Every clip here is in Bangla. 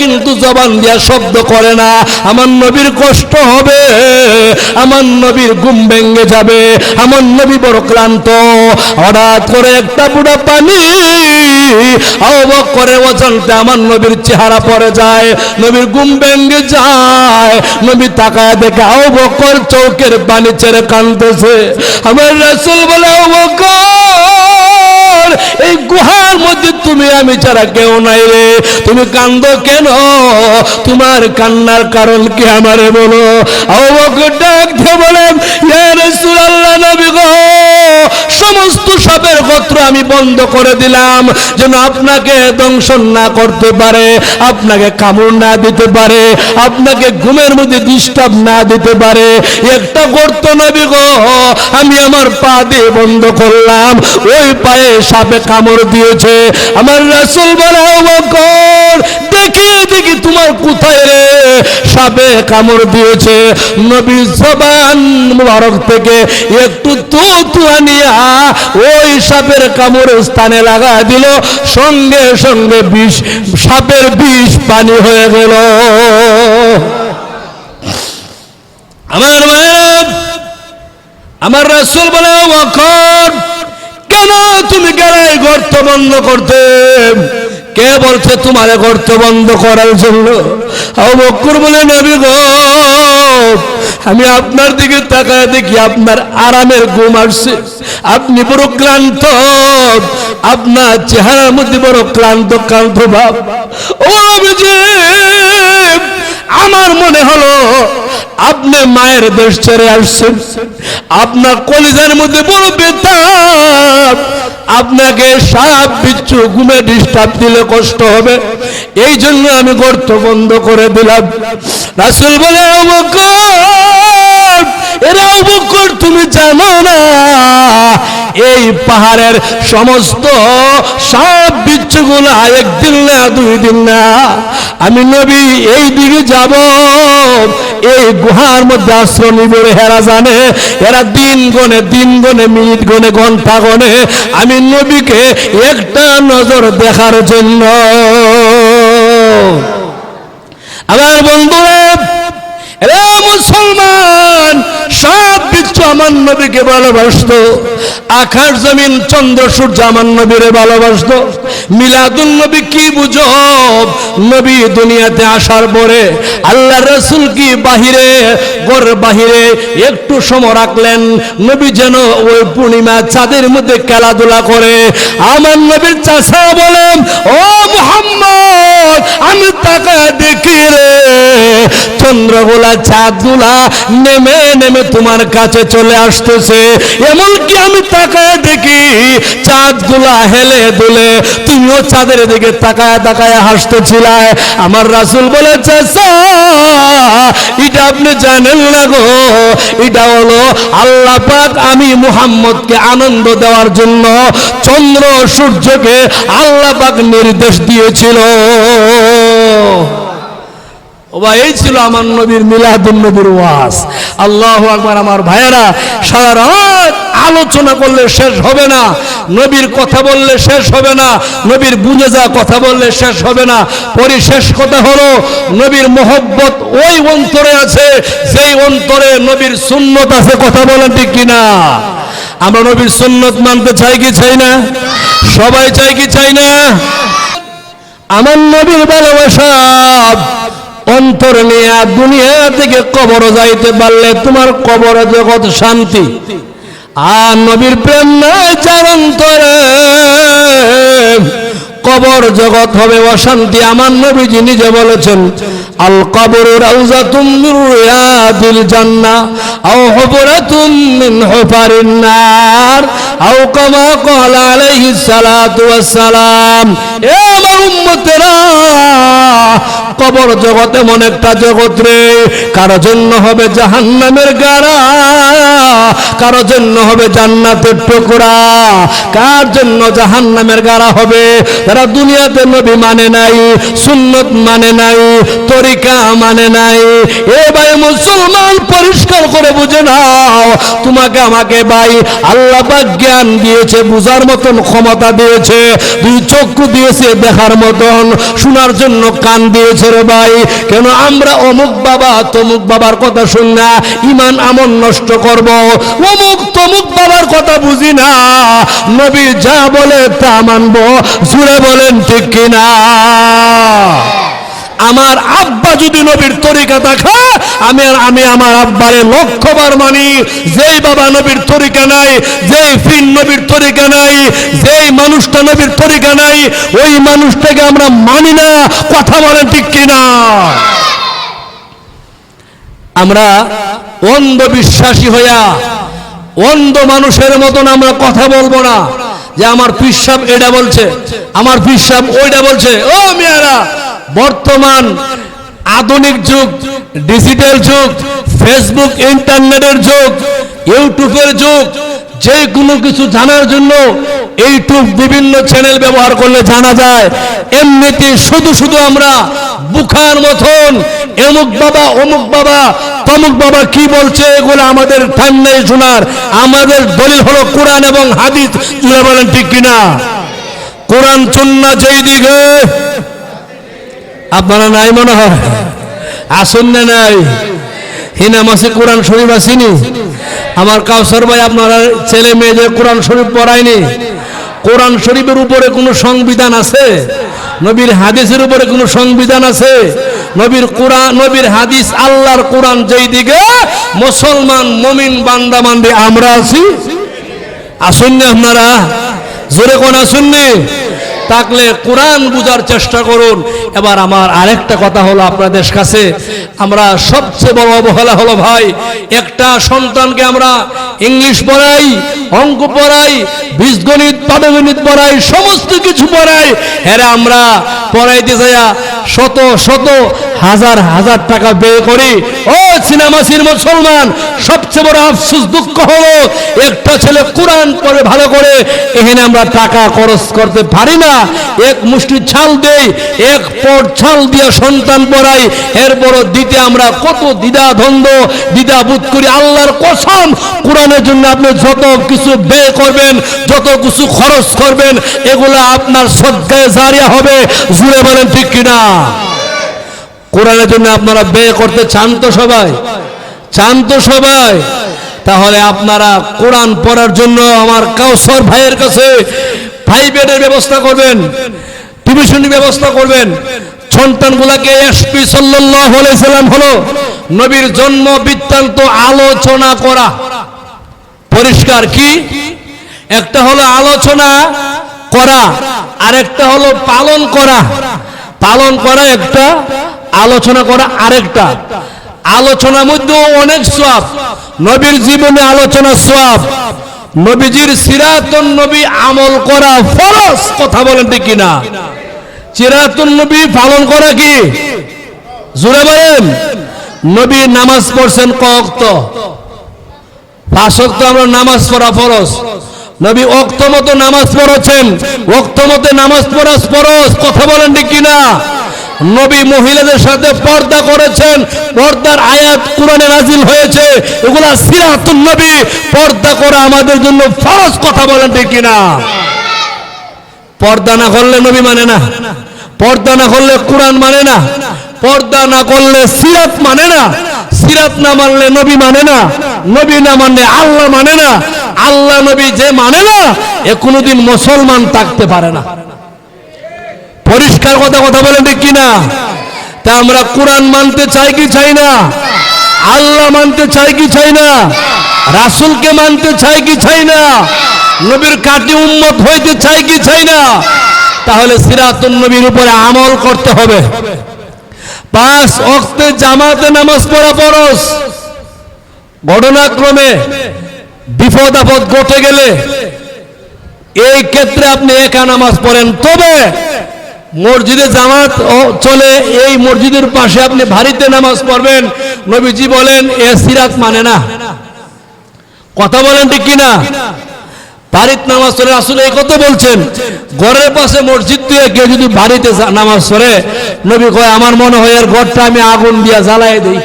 কিন্তু জবান দিয়া শব্দ করে না। আমার নবীর কষ্ট হবে, আমার নবীর ঘুম ভেঙে যাবে, আমার নবী বড় ক্লান্ত। হঠাৎ করে একটা বুড়া পানি অবক করে আমার নবীর চেহারা পড়ে যায়, নবীর ঘুম ভেঙে যায়। নবী তাকায় দেখে অবকর চৌকের পানি ছেড়ে কান্দতেছে আমার রাসূল বলে অবকর এই গুহার মধ্যে তুমি, আমি ছাড়া কেউ নাই রে। তুমি কান্দ কেন? তোমার কান্নার কারণ কি আমারে বলো? ডাক দিয়ে বলেন, ইয়া সুরাল্লা নবী গো! সমস্ত সাপের গোত্র আমি বন্ধ করে দিলাম, যেন আপনাকে দংশন না করতে পারে, আপনাকে কামড় না দিতে পারে, আপনাকে ঘুমের মধ্যে ডিস্টার্ব না দিতে পারে। একটা গর্ত নবী গো, আমি আমার পা দিয়ে বন্ধ করলাম, ওই পায়ে সাপে কামড় দিয়েছে। আমার রাসূল বলে দেখে দেখি তোমার কোথায় রে? সাপে কামড় দিয়েছে। নবী জবান মুবারক থেকে একটু তু নিয়া ওই সাপের কামড় স্থানে লাগা দিল। সঙ্গে সঙ্গে বিষ, সাপের বিষ পানি হয়ে গেল। আমার আমার রাসূল বলে ওখন কেন তুমি গেলে গর্ত বন্ধ করতে? কে বলছে তোমার গর্ত বন্ধ করার জন্য? বক্কর বলে, নবী গো আমি আপনার দিকে তাকায় দেখি আপনার আরামের ঘুম আসছে। আপনি বড় ক্লান্ত। আপনার চেহারার মধ্যে বড় ক্লান্ত ক্লান্ত ভাব। ও নবীজি, আমার মনে হলো আপনি মায়ের দেশ ছেড়ে আসছেন। আপনার কলিজার মধ্যে বড় বেতাব আপনাকে সাপ বিচ্ছু ঘুমে ডিস্টার্ব দিলে কষ্ট হবে। এই জন্য আমি গর্ত বন্ধ করে দিলাম। রাসুল বলে এরা তুমি জানো না, এই পাহাড়ের সমস্ত সাপ বিচ্ছুগুলো একদিন না, দুই দিন না। আমি নবী, এই দিকে যাব। এই গুহার মধ্যে আশ্রয় নিবে হেরা জানে। এরা দিন গনে দিন গনে, মিনিট গনে, ঘণ্টা গনে। আমি নবীকে একটা নজর দেখার জন্য। আমার বন্ধুরা নবীকে ভালোবাসত, আকাশ জমিন চন্দ্র সূর্য আমার নবীরে ভালোবাসত। মিলাদুল নবী কি বুঝো নবী দুনিয়াতে আসার পরে আল্লাহ রসুল কি বাহিরে গর বাহিরে একটু সময় রাখলেন? নবী যেন ওই পূর্ণিমা চাঁদের মধ্যে খেলাধুলা করে। আমার নবীর চাষা বলেন, ও মোহাম্মদ, আমি তাকে দেখি রে। চন্দ্রগুলা চাঁদগুলা নেমে নেমে তোমার কাছে চলে আসতেছে। এমনকি আমি তাকায় দেখি? চাঁদগুলা হেলে দুলে তুমিও চাঁদের দিকে তাকায় তাকায় হাসতেছিলে আমার রাসুল বলে চাচা এটা আপনি জানেন না গো। এটা হলো আল্লাহ পাক আমি মুহাম্মদকে আনন্দ দেওয়ার জন্য চন্দ্র সূর্যকে আল্লাহ পাক নির্দেশ দিয়েছিল। ওবা এই ছিল আমার নবীর মিলাদুল নবীর ওয়াজ। আল্লাহ আকবার, আমার ভাইয়েরা, সারা রাত আলোচনা করলে শেষ হবে না, নবীর কথা বললে শেষ হবে না, নবীর বুঝে যা কথা বললে শেষ হবে না। পরিশেষ কথা হলো, নবীর মোহব্বত ওই অন্তরে আছে সেই অন্তরে নবীর সুন্নত আছে, কথা বলেন ঠিক কিনা? আমরা নবীর সুন্নত মানতে চাই কি চাই না? সবাই চাই কি চাই না? আমার নবীর ভালোবাসা অন্তর নিয়ে দুনিয়া থেকে কবর যাইতে পারলে তোমার কবর জগৎ শান্তি। আর নবীর প্রেম নাই যার অন্তরে। কবর জগৎ হবে অশান্তি, আমার নবীজি নিজে বলেছেন, আল কবর রাউজাতুম মিন রিয়াদিল জান্নাহ আও হুবরাতুম মিন হুফারিন নার, আও কামা ক্বালা আলাইহিস সালাতু ওয়াস সালাম। এ আমার উম্মতেরা কবর জগৎ এমন একটা জগৎ রে। কারও জন্য হবে জাহান্নামের গাড়া? কারও জন্য হবে জান্নাতের টুকরা? কার জন্য জাহান্নামের গাড়া হবে? তারা দুনিয়াতে নবী মানে নাই, সুন্নত মানে নাই, তরিকা মানে নাই, এ ভাই মুসলমান পরিষ্কার করে বুঝে নাও। তোমাকে আমাকে ভাই আল্লাহ জ্ঞান দিয়েছে, বুঝার মতন ক্ষমতা দিয়েছে, দুই চক্ষু দিয়েছে দেখার মতন, শোনার জন্য কান দিয়েছে রে ভাই। কেন আমরা অমুক বাবা তমুক বাবার কথা শুন না ইমান আমন নষ্ট করব? অমুক তমুক বাবার কথা বুঝি না। নবী যা বলে তা মানবো, জুড়ে বলেন ঠিক কিনা। আমার আব্বা যদি নবীর তরিকা দেখা, আমি আর আমি আমার আব্বারে লক্ষ্যবার মানি, যেই বাবা নবীর তরিকা নাই, যেই ফিন নবীর তরিকা নাই, যেই মানুষটা নবীর তরিকা নাই, ওই মানুষটাকে আমরা মানি না, কথা বলেন ঠিক কিনা। আমরা অন্ধ বিশ্বাসী হইয়া অন্ধ মানুষের মতন আমরা কথা বলব না। যে আমার পিসাব এটা বলছে, আমার পিসাব ওইটা বলছে। ও মেয়েরা, বর্তমান আধুনিক যুগ, ডিজিটাল যুগ, ফেসবুক, ইন্টারনেটের যুগ, ইউটিউবের যুগ যে কোনো কিছু জানার জন্য ইউটিউব বিভিন্ন চ্যানেল ব্যবহার করলে জানা যায়, এমনিতে শুধু শুধু আমরা বুখার মতন, এমুক বাবা, অমুক বাবা তমুক বাবা কি বলছে? এগুলো আমাদের টাইম নেই শোনার। আমাদের দলিল হলো কোরআন এবং হাদিস। জুড়ে বলেন, ঠিক কিনা কোরআন চুন্না যেই দিকে, আপনারা নাই মনে হয়? আসুন না নাই? হিনা মাসে কোরআন শরীফ আসিনি। আমার কাউসার ভাই, আপনারা ছেলে মেয়েদের কোরআন শরীফ পড়ায়নি, কোরআন শরীফের উপরে কোনো সংবিধান আছে? নবীর হাদিসের উপরে কোনো সংবিধান আছে? নবীর কোরআন, নবীর হাদিস, আল্লাহর কোরআন যেই দিকে, মুসলমান মমিন বান্দা বান্দি আমরা আছি। আসুননি আপনারা? জোরে কোন আসুননি থাকলে কোরআন বুঝার চেষ্টা করুন। এবার আমার আরেকটা কথা হলো আপনাদের কাছে। আমরা সবচেয়ে বড় অবহেলা হলো ভাই, একটা সন্তানকে আমরা ইংলিশ পড়াই, অঙ্ক পড়াই, বীজগণিত পাদগণিত পড়াই, সমস্ত কিছু পড়াই হ্যাঁ আমরা পড়াইতে যাইয়া শত শত হাজার হাজার টাকা ব্যয় করি। ও সিনেমাসির মুসলমান, সবচেয়ে বড় আফসোস, দুঃখ হলো একটা ছেলে কোরআন পড়ে ভালো করে, এখানে আমরা টাকা খরচ করতে পারি না। এক মুষ্টি ছাল দেই, এক পট ছাল দিয়ে সন্তান পড়াই, এরপর দিতে আমরা কত দ্বিধা দ্বন্দ্ব দ্বিধা বোধ করি। আল্লাহর কসম, কোরআনের জন্য আপনি যত কিছু ব্যয় করবেন, যত কিছু খরচ করবেন, এগুলো আপনার সজ্ঞায় জারিয়া হবে। জুড়ে বলেন ঠিক কিনা? কোরআনের জন্য আপনারা ব্যয় করতে চান তো সবাই, চান তো সবাই। তাহলে আপনারা কোরআন পড়ার জন্য আমার কাউসর ভাইয়ের কাছে প্রাইভেটের ব্যবস্থা করবেন টিউশনের ব্যবস্থা করবেন। সন্তানগুলাকে এসপি সাল্লাম হলো নবীর জন্ম বৃত্তান্ত আলোচনা করা। পরিষ্কার কি? একটা হলো আলোচনা করা আর একটা হলো পালন করা। পালন করা একটা আলোচনা করা আরেকটা। আলোচনার মধ্যেও অনেক সব নবীর জীবনে আলোচনা সব নবীজির সিরাতুন নবী আমল করা ফরজ, কথা বলেন ঠিক কিনা? চিরাতুন নবী পালন করা কি? জুড়ে বলেন। নবী নামাজ পড়ছেন কক্ত পাঁচ ওয়াক্ত আমরা নামাজ পড়া ফরজ। নবী অক্ত মতো নামাজ পড়েছেন অক্ত মতো নামাজ পড়া ফরজ, কথা বলেন ঠিক কিনা? নবী মহিলাদের সাথে পর্দা করেছেন, পর্দার আয়াত কোরআনে নাজিল হয়েছে, এগুলা সিরাতুন নবী, পর্দা করা আমাদের জন্য ফরজ কথা বলেন ঠিক কিনা? পর্দা না করলে নবী মানে না, পর্দা না করলে কোরআন মানে না, পর্দা না করলে সিরাত মানে না, সিরাত না মানলে নবী মানে না, নবী না মানলে আল্লাহ মানে না, আল্লাহ নবী যে মানে না, এ কোনোদিন মুসলমান থাকতে পারে না। পরিষ্কার কথা কথা বলেন ঠিক কিনা? তা আমরা কোরআন মানতে চাই কি চাই না? আল্লাহ মানতে চাই কি চাই না? রাসুলকে মানতে চাই কি চাই না? নবীর কাটি উম্মত হইতে চাই কি চাই না? তাহলে সিরাতুন নবীর উপরে আমল করতে হবে। পাঁচ অক্তে জামাতে নামাজ পড়া পরশ ঘটনাক্রমে বিপদ আপদ ঘটে গেলে এই ক্ষেত্রে আপনি একা নামাজ পড়েন। তবে মসজিদে জামাত চলে, এই মসজিদের পাশে আপনি ভারীতে নামাজ পড়বেন। নবীজি বলেন, এ সিরাত মানে না। কথা বলেন ঠিক কিনা? বাড়িতে নামাজ পড়ে আসলে এই কথা বলছেন। ঘরের পাশে মসজিদ দিয়ে কেউ যদি বাড়িতে নামাজ পড়ে, নবী কয়, আমার মনে হয় এর ঘরটা আমি আগুন দিয়া জ্বালাই দিই।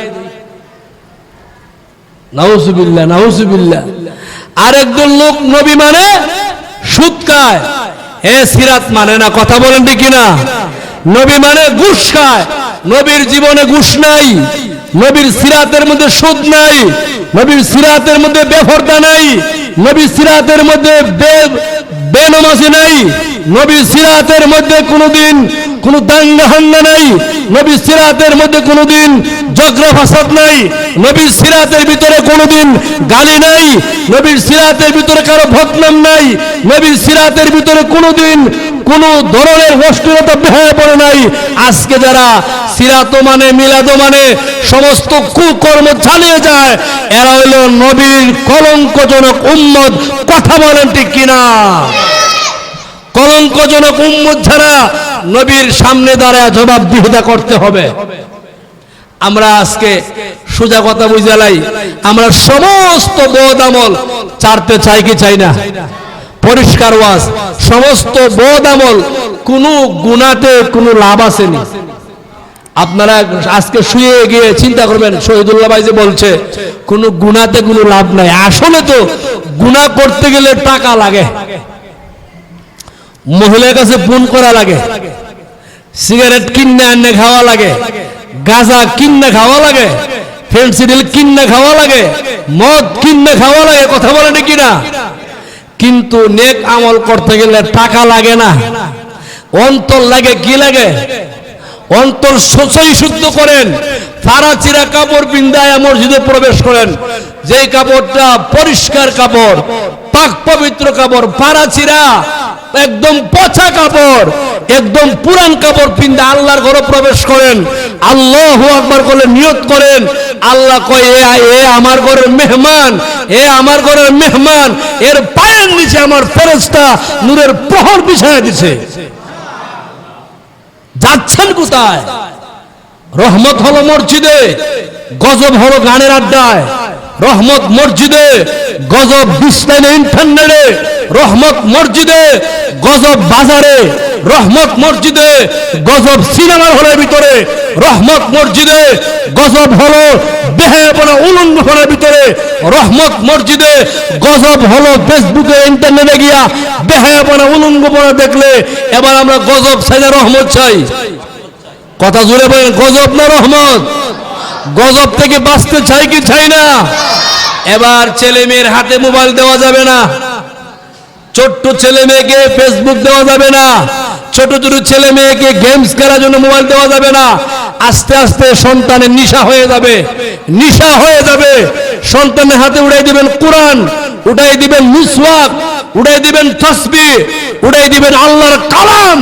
নাউজুবিল্লাহ আর একজন লোক নবী মানে সুদ খায়। সিরাত মানে না, কথা বলেন ঠিক না নবী মানে ঘুষ খায়। নবীর জীবনে গুস নাই। নবীর সিরাতের মধ্যে সুদ নাই। নবীর সিরাতের মধ্যে বেফরদা নাই। নবীর সিরাতের মধ্যে বেনমাজি নাই। নবীর সিরাতের মধ্যে কোনোদিন কোনো দাঙ্গা হাঙ্গা নাই। নবীর সিরাতের মধ্যে কোনোদিন জগ্র ফাসাদ নাই। নবীর সিরাতের ভিতরে কোনোদিন গালি নাই। নবীর সিরাতের ভিতরে কারও ভটনাম নাই। নবীর সিরাতের ভিতরে কোনোদিন কোনো ধরনের অস্থিরতা বেহায় পড়ে নাই। আজকে যারা সিরাত মানে মিলাদ মানে সমস্ত কুকর্ম চালিয়ে যায়, এরা হলো নবীর কলঙ্কজনক উম্মত। কথা বলেন ঠিক কিনা? কলঙ্কজনক উম্মত ছাড়া নবীর সামনে দাঁড়ায় জবাবদিহিতা করতে হবে। আমরা আজকে সোজা কথা বুঝালাই আমরা সমস্ত বোধ আমল চারতে চাই কি চাই না? পরিষ্কার ওয়াজ, সমস্ত বোধ আমল, কোনো গুণাতে কোনো লাভ আসেনি। আপনারা আজকে শুয়ে গিয়ে চিন্তা করবেন, শহীদুল্লাহ ভাই যে বলছে, কোনো গুণাতে কোনো লাভ নাই। আসলে তো গুণা করতে গেলে টাকা লাগে। মহিলার কাছে ফোন করা লাগে। সিগারেট কিনে আনে খাওয়া লাগে। গাঁজা কিনে খাওয়া লাগে। ফেন্সিডিল কিনে খাওয়া লাগে। মদ কিনে খাওয়া লাগে, কথা বলে নাকি না কিন্তু নেক আমল করতে গেলে টাকা লাগে না। অন্তর লাগে কি লাগে? অন্তর সচই শুদ্ধ করেন। ফারা চিরা কাপড় পিন্দায় মসজিদে প্রবেশ করেন। যেই কাপড়টা পরিষ্কার কাপড় পাক পবিত্র কাপড়, ফারা চিরা একদম পচা কাপড়, একদম পুরান কাপড় পিন্দা আল্লাহর ঘরে প্রবেশ করেন। আল্লাহ আকবার করে নিয়ত করেন, আল্লাহ কয়, এ এ আমার ঘরের মেহমান, এ আমার ঘরের মেহমান, এর পায়ের নিচে আমার ফেরেশতা নূরের প্রহর বিছায় দিছে। যাচ্ছেন কোথায়? রহমত হলো মসজিদে, গজব হলো গানের আড্ডায়। রহমত মসজিদে, গজব বিস্তাইনে ইন্টারনেটে রহমত মসজিদে, গজব বাজারে, রহমত মসজিদে, গজব সিনেমার হলের ভিতরে, রহমত মসজিদে, গজব হলো বেহায়াপনা উলঙ্গপনার ভিতরে, রহমত মসজিদে, গজব হলো ফেসবুকে ইন্টারনেটে গিয়া বেহায়াপনা উলঙ্গপনা দেখলে, এবার আমরা গজব সাইনা রহমত চাই। কথা জুড়ে বলেন, গজব না রহমত? গজব থেকে বাঁচতে চাই কি চাই না? এবার ছেলে মেয়ের হাতে মোবাইল দেওয়া যাবে না। ছোট্ট ছেলে মেয়েকে ফেসবুক দেওয়া যাবে না। ছোট ছোট ছেলে মেয়েকে গেমস খেলার জন্য মোবাইল দেওয়া যাবে না। আস্তে আস্তে সন্তানের নিশা হয়ে যাবে। নিশা হয়ে যাবে। সন্তানের হাতে উড়াই দিবেন কোরআন উঠাই দিবেন মিসওয়াক, উড়াই দিবেন তসবি উড়াই দিবেন আল্লাহর কালাম।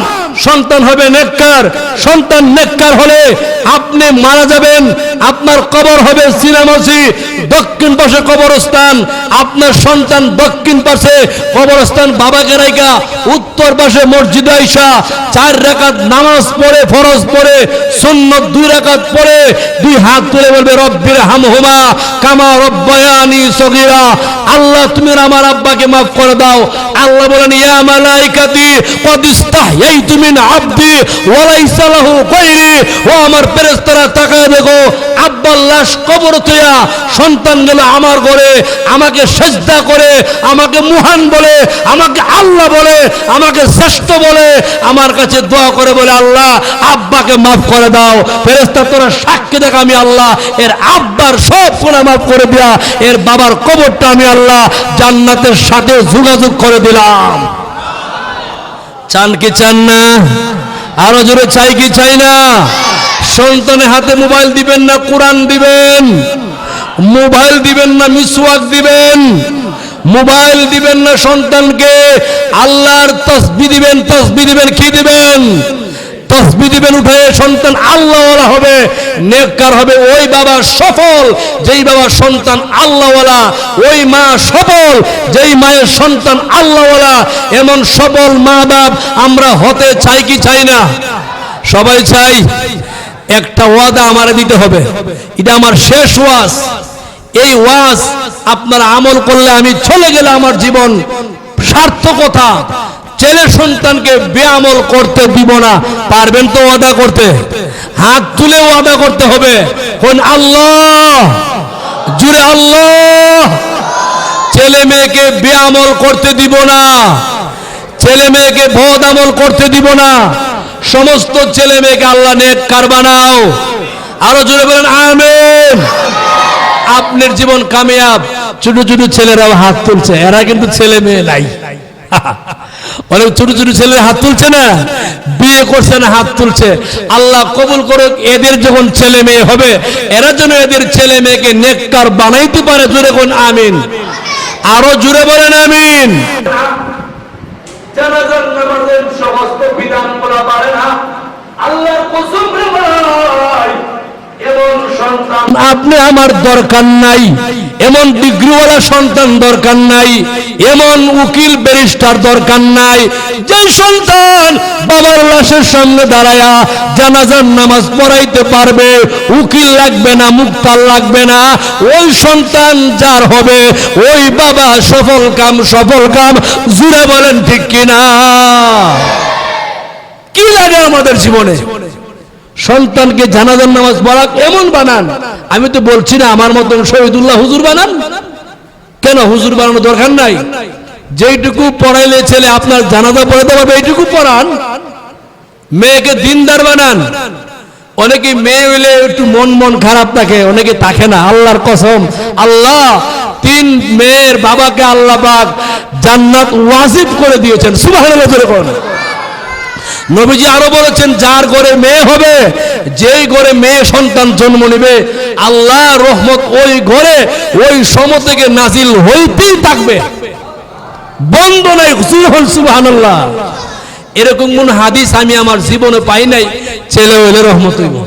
সন্তান হবে নেককার। সন্তান নেককার হলে আপনি মারা যাবেন। আপনার কবর হবে সিনামসি, দক্ষিণ পাশে কবরস্থান। আপনার সন্তান দক্ষিণ পাশে কবরস্থান বাবাকে রাইকা উত্তর পাশে মসজিদ আইসা। চার রাকাত নামাজ পড়ে, ফরজ পড়ে, সুন্নত দুই রাকাত পড়ে, দুই হাত তুলে বলবে, রব্বির হামহুমা কামা রব্বায়ানি সগীরা। আল্লাহ, তুমি আমার আব্বাকে মাফ করে দাও। আল্লাহ বলেন, ইয়া মালাইকাতি, কদ ইস্তাহইতু মিন আবদি ওয়া লাইসা লাহু গায়রি, ও আমার ফেরেশতারা তাকায় দেখো আব্বার লাশ কবর তুইয়া সন্তান গেল আমার ঘরে, আমাকে সেজদা করে, আমাকে মুহান বলে, আমাকে আল্লাহ বলে, আমাকে শ্রেষ্ঠ বলে, আমার কাছে দোয়া করে বলে, আল্লাহ, আব্বাকে মাফ করে দাও। ফেরেশতা, তোরা সাক্ষী দেখ আমি আল্লাহ, এর আব্বার সব গুনাহ মাফ করে দেয়া, এর বাবার কবরটা আমি আল্লাহ জান্নাতের সাথে যোগাযোগ করে দিলাম। চান কি চান না? আরও জোরে চাই কি চাই না? সন্তানের হাতে মোবাইল দিবেন না, কোরআন দিবেন। মোবাইল দিবেন না, মিসওয়াক দিবেন। মোবাইল দিবেন না সন্তানকে। আল্লাহর তসবি দিবেন তসবি দিবেন, কি দিবেন? তসবি দিবেন উঠে, সন্তান আল্লাহওয়ালা হবে, নেককার হবে, ওই বাবা সফল, যেই বাবার সন্তান আল্লাহওয়ালা, ওই মা সফল, যেই মায়ের সন্তান আল্লাহওয়ালা, এমন সফল মা বাপ আমরা হতে চাই কি চাই না? সবাই চাই একটা ওয়াদা আমার দিতে হবে। এটা আমার শেষ ওয়াজ। এই ওয়াজ আপনারা আমল করলে আমি চলে গেলে আমার জীবন সার্থকতা ছেলে সন্তানকে বেআমল করতে দিব না। পারবেন তো ওয়াদা করতে? হাত তুলে ওয়াদা করতে হবে। কোন আল্লাহ জুড়ে আল্লাহ। ছেলে মেয়েকে বেআমল করতে দিব না। ছেলে মেয়েকে বদ আমল করতে দিব না। সমস্ত ছেলে মেয়েকে আল্লাহ নেক কার বানাও। আরও জোরে বলেন, আমেন। আপনার জীবন কামিয়াব। ছোট ছোট ছেলেরাও হাত তুলছে, এরা কিন্তু ছেলে মেয়ে নাই। অনেক ছোট ছোট ছেলে হাত তুলছে না? বিয়ে করছে না হাত তুলছে। আল্লাহ কবুল করুক এদের যখন ছেলে মেয়ে হবে এরা যেন এদের ছেলে মেয়েকে নেককার বানাইতে পারে। জোরে কোন আমিন। আরও জুড়ে বলেন আমিন। জানাজার নামাজের সমস্ত বিধান করা পারে না আল্লাহর কসম রে ভাই আপনি আমার দরকার নাই। এমন ডিগ্রিওয়ালা সন্তান দরকার নাই। এমন উকিল ব্যারিস্টার দরকার নাই। যে সন্তান বাবার লাশের সামনে দাঁড়ায়া জানাজার নামাজ পড়াইতে পারবে, উকিল লাগবে না, মুক্তার লাগবে না। ওই সন্তান যার হবে, ওই বাবা সফল কাম সফল কাম। জুড়ে বলেন ঠিক কিনা? কি লাগে আমাদের জীবনে? সন্তানকে জানাজার নামাজ পড়া এমন বানান? আমি তো বলছি না, আমার মতন শহীদুল্লাহ হুজুর বানান। কেন হুজুর বানানোর দরকার নাই? যেইটুকু পড়াইলে ছেলে আপনার জানাজা পড়াতে পারবে, এইটুকু পড়ান। মেয়েকে দিনদার বানান। অনেকে মেয়ে হইলে একটু মন মন খারাপ থাকে, অনেকে থাকে না। আল্লাহর কসম, আল্লাহ তিন মেয়ের বাবাকে আল্লাহ জান্নাত ওয়াজিব করে দিয়েছেন। সুবাহ করে করুন নবীজি আরও বলেছেন, যার ঘরে মেয়ে হবে, যেই ঘরে মেয়ে সন্তান জন্ম নেবে, আল্লাহ রহমত ওই ঘরে, ওই সম থেকে নাজিল হইতেই থাকবে। বন্ধ নাই এরকম কোন হাদিস আমি আমার জীবনে পাই নাই, ছেলে হইলে রহমত হইব।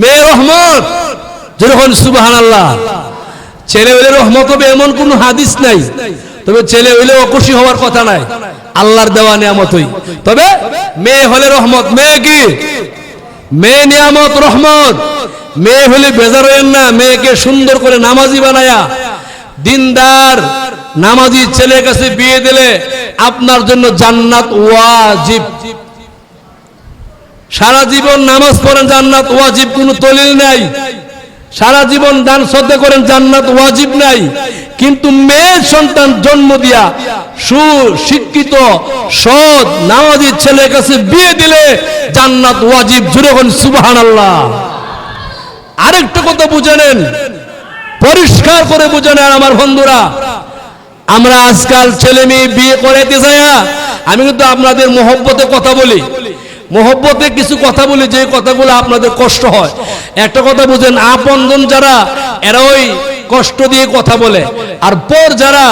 মেয়ে রহমত যেরকম সুবহানাল্লাহ। ছেলে হইলে রহমত হবে এমন কোন হাদিস নাই, তবে ছেলে হইলে অকুশি হওয়ার কথা নাই। আল্লাহর দেওয়া নিয়ামতই তবে মেয়ে হলে রহমত, মেয়ে কি? মেয়ে নিয়ামত, রহমত। মেয়ে হলে বেজার হইেন না, মেয়েকে সুন্দর করে নামাজি বানায়া। দিনদার, নামাজি ছেলের কাছে বিয়ে দিলে আপনার জন্য জান্নাত ওয়াজিব। সারা জীবন নামাজ পড়েন জান্নাত ওয়াজিব, কোনো দলিল নাই। সারা জীবন দান শ্রদ্ধা করেন জান্নাত ওয়াজিব নাই। কিন্তু মেয়ের সন্তান জন্ম দিয়া সুশিক্ষিত, সৎ, নামাজি ছেলের কাছে বিয়ে দিলে জান্নাত ওয়াজিব জুড়ে হন সুবাহান আল্লাহ আরেকটা কথা বুঝে নেন পরিষ্কার করে বুঝে নেন আমার বন্ধুরা, আমরা আজকাল ছেলে মেয়ে বিয়ে করাইতে যাইয়া, আমি কিন্তু আপনাদের মহব্বতে কথা বলি। মহব্বতে কিছু কথা বলি, যে কথাগুলো আপনাদের কষ্ট হয়। একটা কথা বুঝেন, আপনজন যারা, এরা ওই কষ্ট দিয়ে কথা বলে। আর পর যারা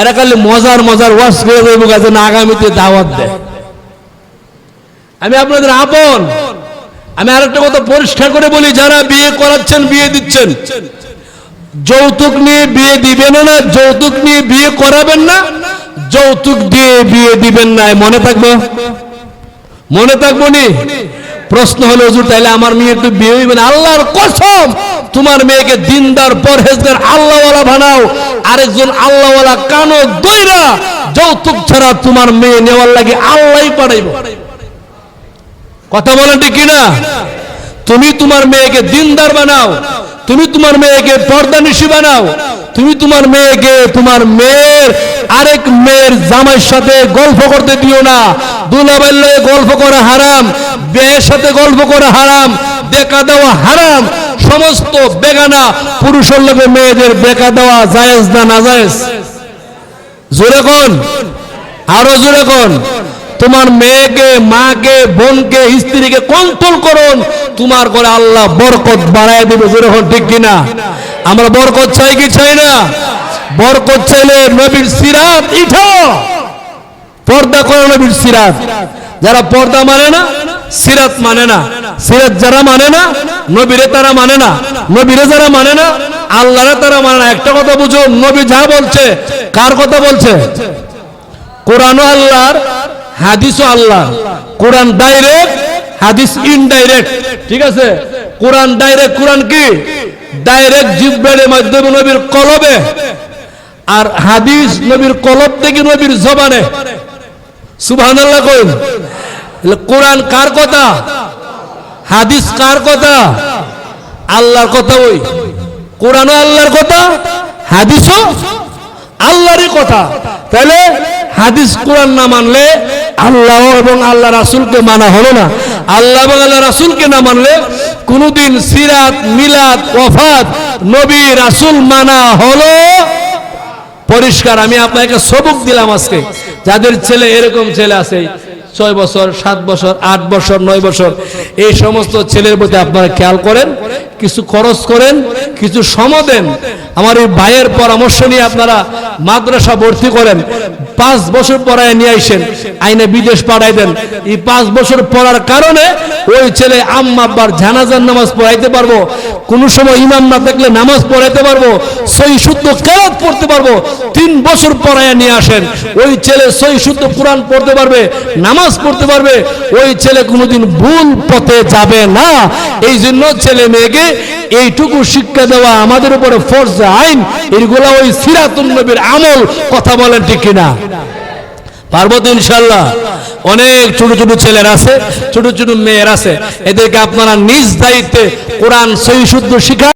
এরা খালি মজার মজার ওয়াশ করে দেবো গাছে না আগামীতে দাওয়াত দেয়। আমি আপনাদের আপন। আমি আরেকটা কথা পরিষ্কার করে বলি যারা বিয়ে করাচ্ছেন বিয়ে দিচ্ছেন যৌতুক নিয়ে বিয়ে দিবেন না যৌতুক নিয়ে বিয়ে করাবেন না যৌতুক দিয়ে বিয়ে দিবেন না মনে থাকব? মনে থাকব নি? প্রশ্ন হলো, হুজুর, তাইলে আমার মেয়ে তো বিয়ে হইবে না। আল্লাহর কসম, তোমার মেয়েকে দিনদার, পরহেজগার, আল্লাহওয়ালা বানাও। আরেকজন আল্লাহওয়ালা কানো দইরা, যৌতুক ছাড়া তোমার মেয়ে নেওয়ার লাগে আল্লাহই পাঠাইব। কথা বলেন ঠিক কিনা? তুমি তোমার মেয়েকে দিনদার বানাও। তুমি তোমার মেয়েকে পর্দা নিশি বানাও। তুমি তোমার মেয়েকে তোমার মেয়ের আরেক মেয়ের জামাইয়ের সাথে গল্প করতে দিও না। দুলাবাইয়ের লগে গল্প করা হারাম, বিয়ের সাথে গল্প করা হারাম দেখা দেওয়া হারাম। সমস্ত বেগানা পুরুষের লগে মেয়েদের বেকা দেওয়া জায়েজ না না জায়েজ জোরে কোন? আরও জোরে কোন? তোমার মেয়েকে, মাকে, বোনকে, স্ত্রীকে কন্ট্রোল করুন। তোমার করে আল্লাহ বরকত বাড়ায় দিবে যেরকম ঠিক কিনা? আমরা বরকত চাই কি চাই না? বরকত চাইলে নবীর সিরাত ইঠো। পর্দা করো নবীর সিরাত। যারা পর্দা মানে না, সিরাত মানে না। সিরাত যারা মানে না, নবীরে তারা মানে না। নবীরে যারা মানে না, আল্লাহরে তারা মানে না। একটা কথা বুঝো, নবী যা বলছে, কার কথা বলছে? কোরআনও আল্লাহর হাদিসও আল্লাহ। কোরআন ডাইরেক্ট হাদিস ইনডাইরেক্ট ঠিক আছে? কোরআন ডাইরেক্ট কোরআন কি? ডাইরেক্ট জিব্রাইলের মাধ্যমে নবীর কলবে। আর হাদিস নবীর কলব থেকে নবীর জবানে। সুবহানাল্লাহ তাহলে কোরআন কার কথা? হাদিস কার কথা? আল্লাহর কথা ওই। কোরআনও আল্লাহর কথা, হাদিসও আল্লাহরই কথা। তাহলে হাদিস কোরআন না মানলে আল্লাহ এবং আল্লাহ রাসূলকে মানা হলো না। আল্লাহ এবং আল্লাহ রাসূলকে না মানলে কোনোদিন সিরাত, মিলাদ ওয়াফাত নবী, রাসূল মানা হলো পরিষ্কার। আমি আপনাকে সবক দিলাম আজকে। যাদের ছেলে এরকম ছেলে আছে, ছয় বছর, সাত বছর, আট বছর, নয় বছর, এই সমস্ত ছেলের প্রতি আপনারা খেয়াল করেন, কিছু খরচ করেন, কিছু সম দেন। আমার এই ভাইয়ের পরামর্শ নিয়ে আপনারা মাদ্রাসা ভর্তি করেন। পাঁচ বছর পড়ায় নিয়ে আসেন আইনে বিদেশ পাঠাই দেন। এই পাঁচ বছর পড়ার কারণে ওই ছেলে আম্মা আব্বার জানাজার নামাজ পড়াইতে পারব। কোনো সময় ইমাম না থাকলে নামাজ পড়াইতে পারব। সই শুদ্ধ কেরাত পড়তে পারব। তিন বছর পড়ায় নিয়ে আসেন। ওই ছেলে সই শুদ্ধ কোরআন পড়তে পারবে, নামাজ পড়তে পারবে। ওই ছেলে কোনোদিন ভুল পথে যাবে না। এই জন্য ছেলে মেয়েকে এইটুকু শিক্ষা দেওয়া আমাদের উপরে ফরজ আইন। এইগুলা ওই সিরাতুন নবীর আমল। কথা বলেন ঠিক কিনা পারব তো ইনশাল্লাহ অনেক ছোট ছোট ছেলের আছে ছোট ছোট মেয়ের আছে। এদেরকে আপনারা নিজ দায়িত্বে কোরআন সহি শুদ্ধ শিখা